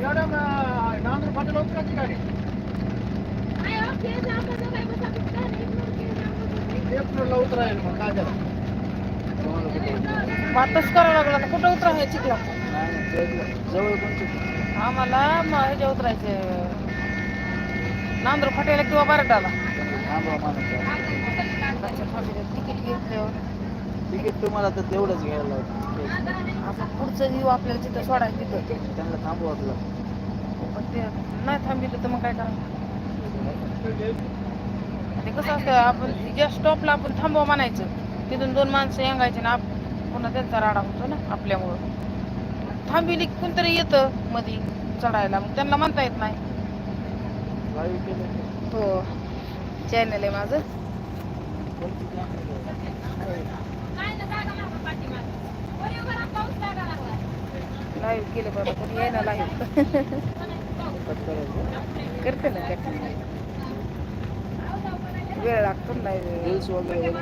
Madam Nandur फाटे लोक का ठिकाणी एप्रिलला उतरायल मग काय झालं वाटच करावं लागलं आता कुठं उतरा हे चिखला जवळ कोणती आम्हाला ह्याच्या उतरायचं नांदूर फाट्याला किंवा बारडाला. तिकीट घेतल्यावर. तिकीट तुम्हाला तर तेवढंच घ्यायला. आपण पुढचं येऊ आपल्याला तिथं सोडायचं तिथं. त्यांना थांबवा आपलं. पण ते नाही थांबिलं तर मग काय करायचं ते कसं असतं आपण ज्या स्टॉपला आपण थांबवा म्हणायचं तिथून दोन माणसं येंगायचे ना आप- पुन्हा त्यांचा राडा होतो ना आपल्यामुळं. थांबिली कोणतरी येतं मधी चढायला मग त्यांना म्हणता येत नाही. हो चॅनल आहे माझं कोणती channel लाईव्ह केलं बाबा कोणी ना लाईव्ह करते ना करते वेळ लागतो ना लाईव्ह वगैरे